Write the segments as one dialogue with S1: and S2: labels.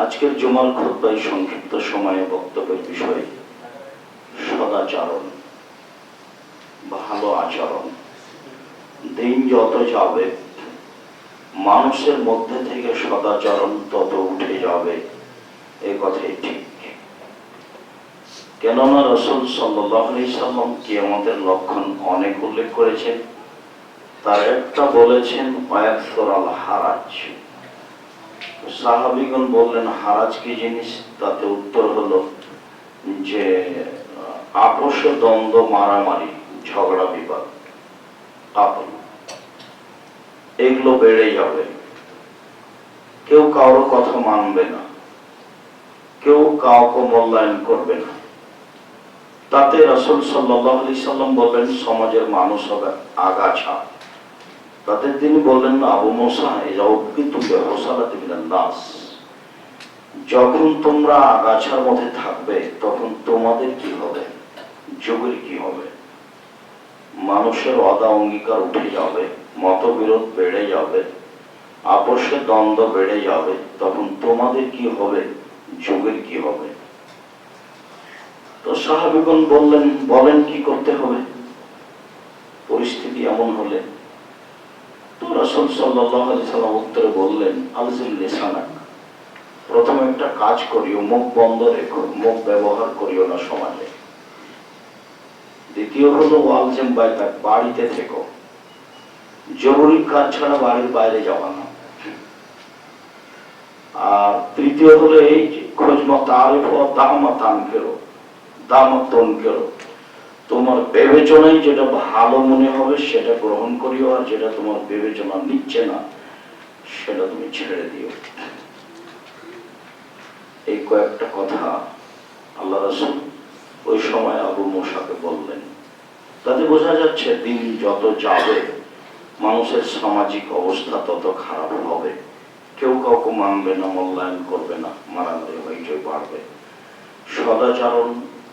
S1: আজকের জুমার খুদ্ায় সংক্ষিপ্ত সময়ে বক্তব্যের বিষয়, সদাচরণ, ভালো আচরণ। দিন যত যাবে, মানুষের মধ্যে থেকে সদাচরণ তত উঠে যাবে, এ কথাই ঠিক। কেননা রসুল সাল্লাম কি আমাদের লক্ষণ অনেক উল্লেখ করেছেন। তার একটা বলেছেন হারাজ। সাহাবিগণ বললেন, হারাজ কি জিনিস? তাতে উত্তর হলো যে, আপোষ দ্বন্দ্ব, মারামারি, ঝগড়া, বিবাদ। এগুলো বেড়ে যাবে কেউ কারও কথা মানবে না। কেউ কাউকে মূল্যায়ন করবে না। তাতে রসুল সাল্লি সাল্লাম বললেন, সমাজের মানুষ হবে আগাছা। তাতে তিনি বললেন, না আবু মোসা দাস যখন তোমরা আগাছার মধ্যে থাকবে, তখন তোমাদের কি হবে? যুগের কি হবে? মানুষের অদা অঙ্গীকার উঠে যাবে, মতবিরোধ বেড়ে যাবে, আপোষে দ্বন্দ্ব বেড়ে যাবে, তখন তোমাদের কি হবে? যুগের কি হবে? তো সাহাবিগণ বললেন, বলেন কি করতে হবে? পরিস্থিতি এমন হলে রসুল সাল্লাম উত্তরে বললেন আলজিল প্রথম একটা কাজ করিও, মুখ বন্ধ রেখো, মুখ ব্যবহার করিও না সমাজে। দ্বিতীয় হলো ওয়ালজেম বাইতাক বাড়িতে থেকো। জরুরি কাজ ছাড়া বাড়ির বাইরে যাওয়া না। আর তৃতীয় হলো এই খোঁজ মত আরিফ ও দামাতান কেরো দামতন কেরো তোমার বিবেচনায় যেটা ভালো মনে হবে, সেটা গ্রহণ করিও, আর যেটা তোমার বিবেচনা নিচ্ছে না, সেটা তুমি ছেড়ে দিও। এই কয়েকটা কথা আল্লাহ রসুল ওই সময় আবু মোসাকে বললেন। তাতে বোঝা যাচ্ছে দিন যত যাবে, মানুষের সামাজিক অবস্থা তত খারাপ হবে। কেউ কাউকে মানবে না, মূল্যায়ন করবে না, মারামারি হইচই বাড়বে। সদাচরণ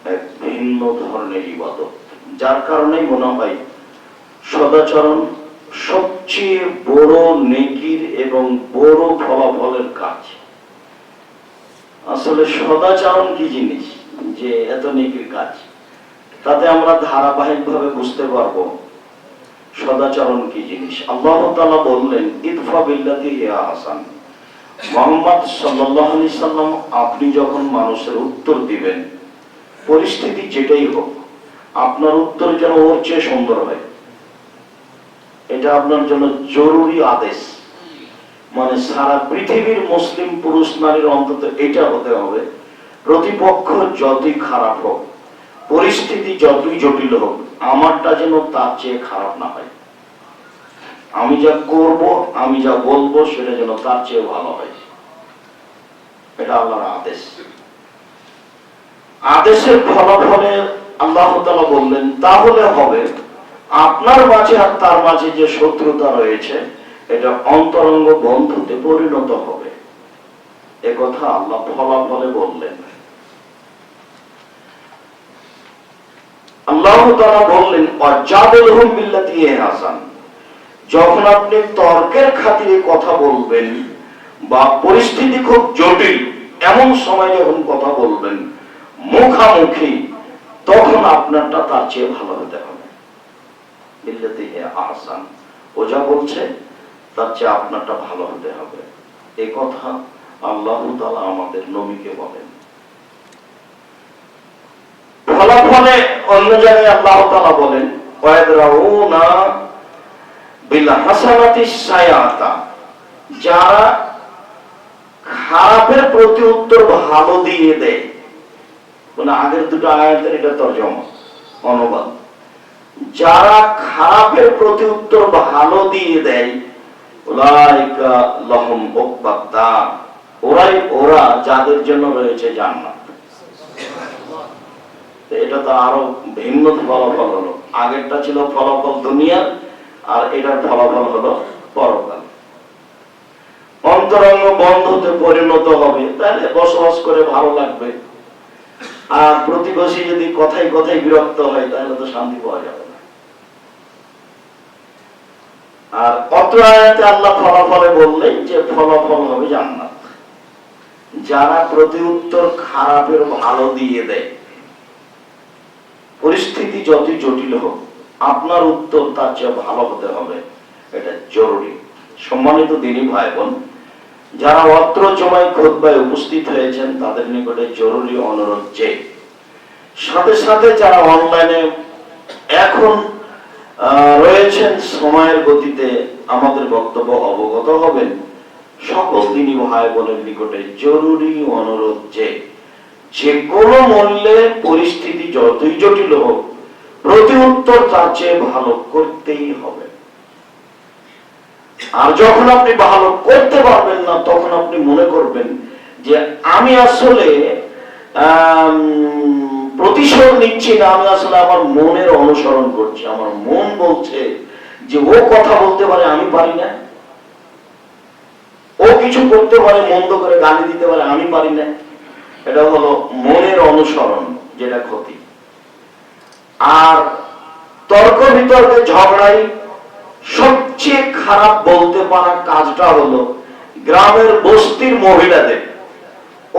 S1: এক ভিন্ন ধরনের ইবাদত। যার কারণেই মনে হয় সদাচরণ সবচেয়ে বড় নেকির এবং বড় ফলাফলের কাজ। আসলে সদাচরণ কি জিনিস? যে এত নেকির কাজ। তাতে আমরা ধারাবাহিক ভাবে বুঝতে পারব সদাচরণ কি জিনিস। আল্লাহ তাআলা বললেন, ইদফা বিল্লাতি হিয়া হাসান। মোহাম্মদ আলাইহি সাল্লাম আপনি যখন মানুষের উত্তর দিবেন পরিস্থিতি যেটাই হোক, আপনার উত্তর যেন ওর চেয়ে সুন্দর হয়। এটা আপনার জন্য জরুরি আদেশ। মানে সারা পৃথিবীর মুসলিম পুরুষ নারীর অন্তত এটা হতে হবে, প্রতিপক্ষ যতই খারাপ হোক, পরিস্থিতি যতই জটিল হোক, আমারটা যেন তার চেয়ে খারাপ না হয়। আমি যা করব, আমি যা বলব, সেটা যেন তার চেয়ে ভালো হয়। এটা আল্লাহর আদেশ। আদেশের ফলাফলে আল্লাহ বললেন, তাহলে হবে। আপনার মাঝে আর তার মাঝে যে শত্রুতা রয়েছে, এটা অন্তরঙ্গ বন্ধুতে পরিণত হবে। এ কথা আল্লাহ ফলাফলে বললেন। আল্লাহ বললেন হাসান। যখন আপনি তর্কের খাতিরে কথা বলবেন বা পরিস্থিতি খুব জটিল, এমন সময় যখন কথা বলবেন মুখামুখি, তখন আপনারটা তার চেয়ে ভালো হতে হবে। আহসান, ও যা বলছে, তার চেয়ে আপনারটা ভালো হতে হবে। এই কথা আল্লাহ আমাদের নবীকে বলেন। ফলাফলে অন্য জায়গায় আল্লাহ বলেন যারা খারাপের প্রতি উত্তর ভালো দিয়ে দেয় মানে আগের দুটো আয়াতের এটা তর্জমা, অনুবাদ। যারা খারাপের প্রতি উত্তর ভালো দিয়ে দেয় ওরাই ওরা যাদের জন্য রয়েছে জান্নাত। এটা তো আরও ভিন্ন ফলাফল হলো। আগেরটা ছিল ফলাফল দুনিয়ার, আর এটার ফলাফল হলো পরকাল। অন্তরঙ্গ বন্ধতে পরিণত হবে, তাহলে বসবাস করে ভালো লাগবে। আর প্রতিবেশী যদি কথাই কথাই বিরক্ত হয়, তাহলে তো শান্তি পাওয়া যাবে না। আর অত্র আয়াতে আল্লাহ ফলাফলে বললেন যে, ফলাফল হবে জান্নাত। যারা প্রতি উত্তর খারাপের ভালো দিয়ে দেয়, পরিস্থিতি যতই জটিল হোক, আপনার উত্তর তার চেয়ে ভালো হতে হবে। এটা জরুরি। সম্মানিত দিনী ভাই বোন যারা অত্র জমায় খোদবায় উপস্থিত হয়েছেন, তাদের নিকটে জরুরি অনুরোধ যে, সাথে সাথে যারা অনলাইনে এখন রয়েছেন, সময়ের গতিতে আমাদের বক্তব্য অবগত হবেন, সকল দিনী ভাই বোনের নিকটে জরুরি অনুরোধ যে যে কোনো মূল্যে পরিস্থিতি যতই জটিল হোক, প্রতি উত্তর তার চেয়ে ভালো করতেই হবে। আর যখন আপনি ভালো করতে পারবেন না, তখন আপনি মনে করবেন যে আমি আসলে প্রতিশোধ নিচ্ছি না, আমি আসলে আমার মনের অনুসরণ করছি। আমার মন বলছে যে ও কথা বলতে পারে, আমি পারি না। ও কিছু করতে পারে, মন্দ করে গালি দিতে পারে, আমি পারি না। এটা হলো মনের অনুসরণ, যেটা ক্ষতি। আর তর্ক বিতর্কে ঝগড়াই সবচেয়ে খারাপ বলতে পারা কাজটা হলো গ্রামের বস্তির মহিলাদের।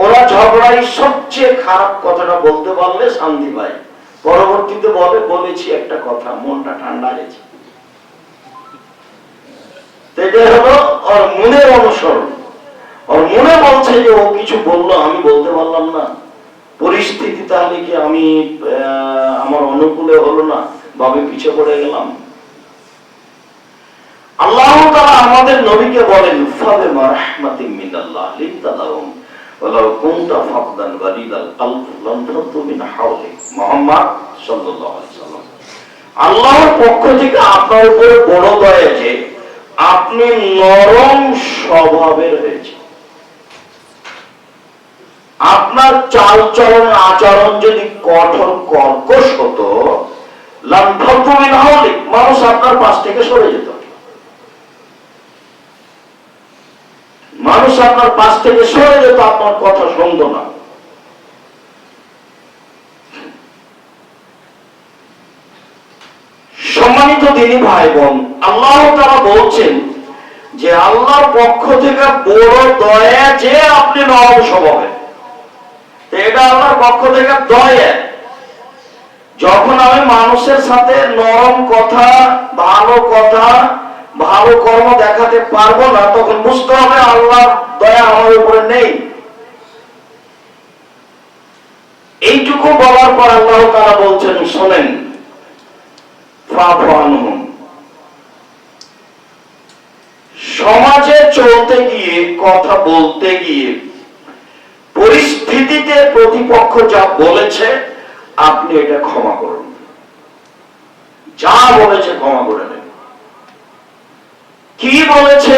S1: ওরা ঝগড়াই সবচেয়ে খারাপ কথাটা বলতে পারলে শান্তি পায়। পরবর্তীতে বলে, বলেছি একটা কথা, মনটা ঠান্ডা গেছে মনের অনুসরণ। ওর মনে বলছে যে ও কিছু বলল, আমি বলতে পারলাম না। পরিস্থিতি তাহলে কি আমি আমার অনুকূলে হলো না? বাবে পিছিয়ে পড়ে গেলাম? তাআলা আমাদের নবীকে বলেন ফাবে মারহামাতিন মিনাল্লাহ ওয়ালাউ কুনতা ফাকদান গালিদাল কলব মিন হাওলিক। মুহাম্মদ সাল্লাল্লাহু আলাইহি সাল্লাম। আল্লাহর পক্ষ থেকে আপনার বড় দয়া আপনি নরম স্বভাবের হয়েছে আপনার চাল চলন আচরণ যদি কঠোর কর্কশ হতো হলে মানুষ আপনার পাশ থেকে সরে যেত। মানুষ আপনার পাশ থেকে সরে যেত, আপনার কথা শুনতো না। সম্মানিত দিনী ভাই বোন আল্লাহ তারা বলছেন যে আল্লাহর পক্ষ থেকে বড় দয়া যে আপনি নরম স্বভাবের এটা আল্লাহর পক্ষ থেকে দয়া। যখন আমি মানুষের সাথে নরম কথা, ভালো কথা ভালো কর্ম দেখাতে পারব না, তখন বুঝতে হবে আল্লাহর দয়া আমার উপরে নেই। এইটুকু বলার পর আল্লাহ তারা বলছেন, শোনেন সমাজে চলতে গিয়ে, কথা বলতে গিয়ে, পরিস্থিতিতে প্রতিপক্ষ যা বলেছে, আপনি এটা ক্ষমা করুন। যা বলেছে ক্ষমা করে নেন কি বলেছে?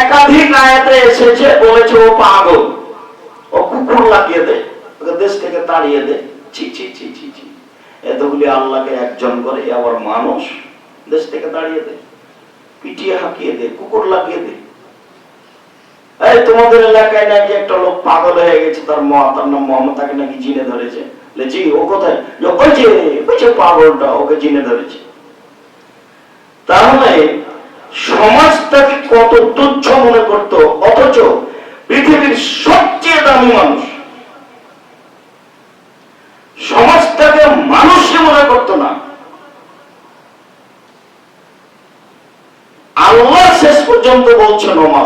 S1: একাধিক আয়াতে এসেছে, বলেছে, ও পাগল, ও কুকুর লাগিয়ে দে, ওকে দেশ থেকে তাড়িয়ে দে। ছি ছি ছি ছি ছি। এতগুলি আল্লাহকে একজন করে আবার মানুষ, দেশ থেকে তাড়িয়ে দে, পিটিয়ে হাঁকিয়ে দে, কুকুর লাগিয়ে দে। এই তোমাদের এলাকায় নাকি একটা লোক পাগল হয়ে গেছে, তার মা, তার নাম মোহাম্মদ, তাকে নাকি জিনে ধরেছে। ও কোথায়? ওই যে ওই যে পাগলটা, ওকে জিনে ধরেছে তাহলে সমাজ তাকে কত তুচ্ছ মনে করত, অথচ পৃথিবীর সবচেয়ে দামি মানুষ। সমাজটাকে মানুষকে মনে করতো না। আল্লাহ শেষ পর্যন্ত বলছেন, ওমা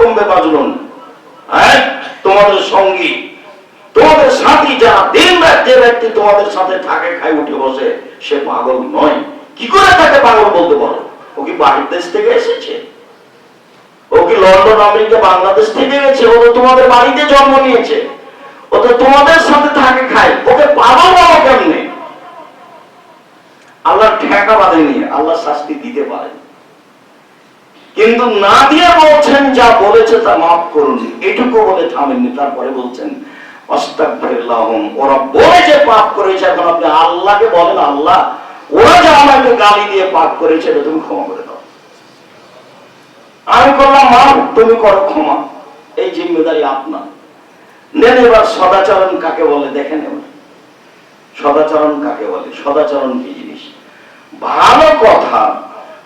S1: কমবে বাজলুন হ্যাঁ তোমাদের সঙ্গী, তোমাদের সাথী যারা দিন রাত যে ব্যক্তি তোমাদের সাথে থাকে খাই উঠে বসে, সে পাগল নয়। কি করে তাকে পাগল বলতে পারো? ও কি বাহির দেশ থেকে এসেছে? ও কি লন্ডন, আমেরিকা, বাংলাদেশ থেকে গেছে? ও তো তোমাদের বাড়িতে জন্ম নিয়েছে। ও তো তোমাদের সাথে থাকে খায়। ওকে পাগল বলো কেমনে? আল্লাহ ঠেকা বাঁধেনি, আল্লাহ শাস্তি দিতে পারেন। কিন্তু না দিয়ে বলছেন, যা বলেছে তা মাফ করুন। এটুকু বলে থামেননি, তারপরে বলছেন অস্তাগফিরুল্লাহম ওরা বলে যে পাপ করেছে, এখন আপনি আল্লাহকে বলেন, আল্লাহ ওরা যে আমাকে গালি দিয়ে পাপ করেছে তুমি ক্ষমা করে দাও। আমি করলাম মাফ তুমি করো ক্ষমা। এই জিম্মেদারি আপনার। নেন এবার সদাচরণ কাকে বলে? দেখেন এবার। সদাচরণ কাকে বলে? সদাচরণ কি জিনিস? ভালো কথা,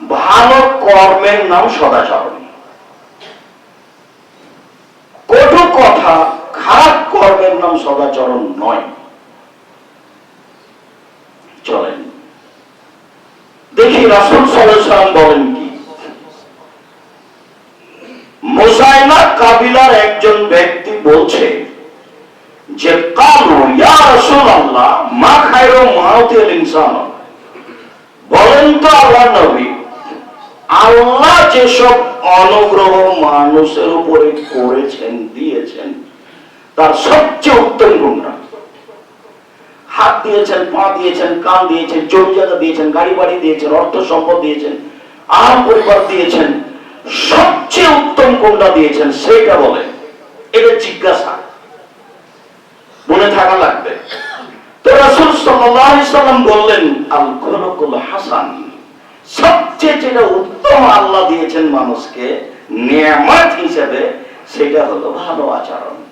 S1: ভালো কর্মের নাম সদাচরণ। কথা, খারাপ কর্মের নাম সদাচরণ নয় চলেন দেখি রাসুল সাল্লাম বলেন কি? মোসাইনা কাবিলার একজন ব্যক্তি বলছে যে, কালু, ইয়া রাসূল আল্লাহ মা খায়রো মাহতিল ইনসান। বলেন তো আল্লাহ নবী, আল্লাহ যেসব অনুগ্রহ মানুষের উপরে করেছেন, দিয়েছেন, তার সবচেয়ে উত্তম গুণটা হাত দিয়েছেন, পা দিয়েছেন, কান দিয়েছেন জমি জায়গা দিয়েছেন গাড়ি বাড়ি দিয়েছেন, অর্থ সম্পদ দিয়েছেন, আরাম পরিবার দিয়েছেন, সবচেয়ে উত্তম কোনটা দিয়েছেন সেটা বলেন। এটা জিজ্ঞাসা। মনে থাকা লাগবে। বললেন হাসান। সবচেয়ে যেটা উত্তম আল্লাহ দিয়েছেন মানুষকে, নিয়ামত হিসেবে, সেটা হলো ভালো আচরণ।